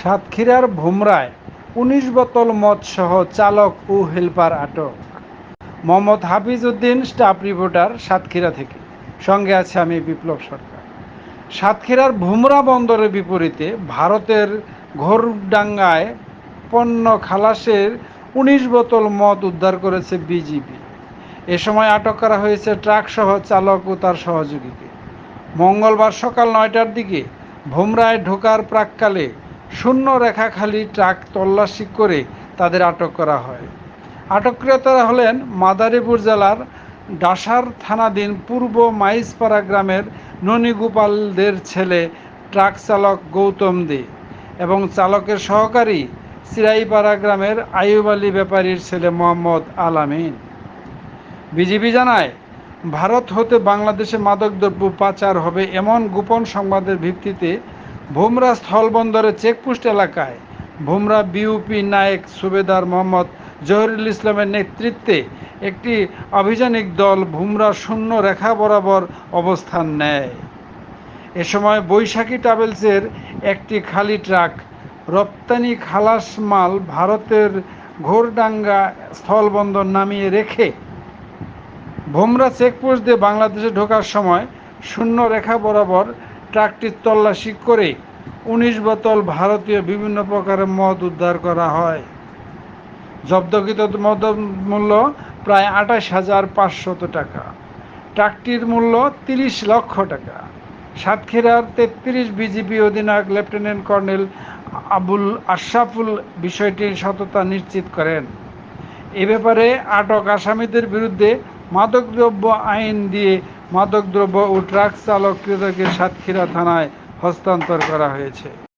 সাতক্ষীরার ভোমরায় উনিশ বোতল মদসহ চালক ও হেলপার আটক। মোহাম্মদ হাফিজ উদ্দিন স্টাফ রিপোর্টার সাতক্ষীরা থেকে। সঙ্গে আছে আমি বিপ্লব সরকার। সাতক্ষীরার ভুমরা বন্দরের বিপরীতে ভারতের ঘোরডাঙ্গায় পণ্য খালাসের উনিশ বোতল মদ উদ্ধার করেছে বিজিবি। এ সময় আটক করা হয়েছে ট্রাকসহ চালক ও তার সহযোগীকে। মঙ্গলবার সকাল নয়টার দিকে ভোমরায় ঢোকার প্রাককালে শূন্য রেখাখালি ট্রাক তল্লাশি করে তাদের আটক করা হয়। আটককৃতরা হলেন মাদারীপুর জেলার ডাসার থানাধীন পূর্ব মাইজপাড়া গ্রামের ননীগোপালদের ছেলে ট্রাক চালক গৌতম দে এবং চালকের সহকারী সিরাইপাড়া গ্রামের আইয়ুব আলী ব্যাপারীর ছেলে মোহাম্মদ আলামিন। বিজিবি জানায়, ভারত হতে বাংলাদেশে মাদকদ্রব্য পাচার হবে এমন গোপন সংবাদের ভিত্তিতে ভোমরা স্থলবন্দরের চেকপোস্ট এলাকায় ভোমরা বিউপি নায়েক সুবেদার মোহাম্মদ জহিরুল ইসলামের নেতৃত্বে একটি আভিযানিক দল ভোমরা শূন্য রেখা বরাবর অবস্থান নেয়। এ সময় বৈশাখী ট্রাভেলসের একটি খালি ট্রাক, রপ্তানি খালাস মাল ভারতের ঘোরডাঙ্গা স্থলবন্দর নামিয়ে রেখে ভোমরা চেকপোস্ট দিয়ে বাংলাদেশে ঢোকার সময় শূন্য রেখা বরাবর ট্রাকটি তল্লাশি করে উনিশ বোতল ভারতীয় বিভিন্ন প্রকারের মদ উদ্ধার করা হয়। জব্দকৃত মদ মূল্য প্রায় আঠাশ হাজার পাঁচশত টাকা। ট্রাকটির মূল্য তিরিশ লক্ষ টাকা। সাতক্ষীরার তেত্রিশ বিজিবি অধিনায়ক লেফটেন্যান্ট কর্নেল আবুল আশরাফুল বিষয়টির সততা নিশ্চিত করেন। এ ব্যাপারে আটক আসামিদের বিরুদ্ধে মাদকদ্রব্য আইন দিয়ে মাদকদ্রব্য ও ট্রাক চালক ক্রেতাকে সাতক্ষীরা থানায় হস্তান্তর করা হয়েছে।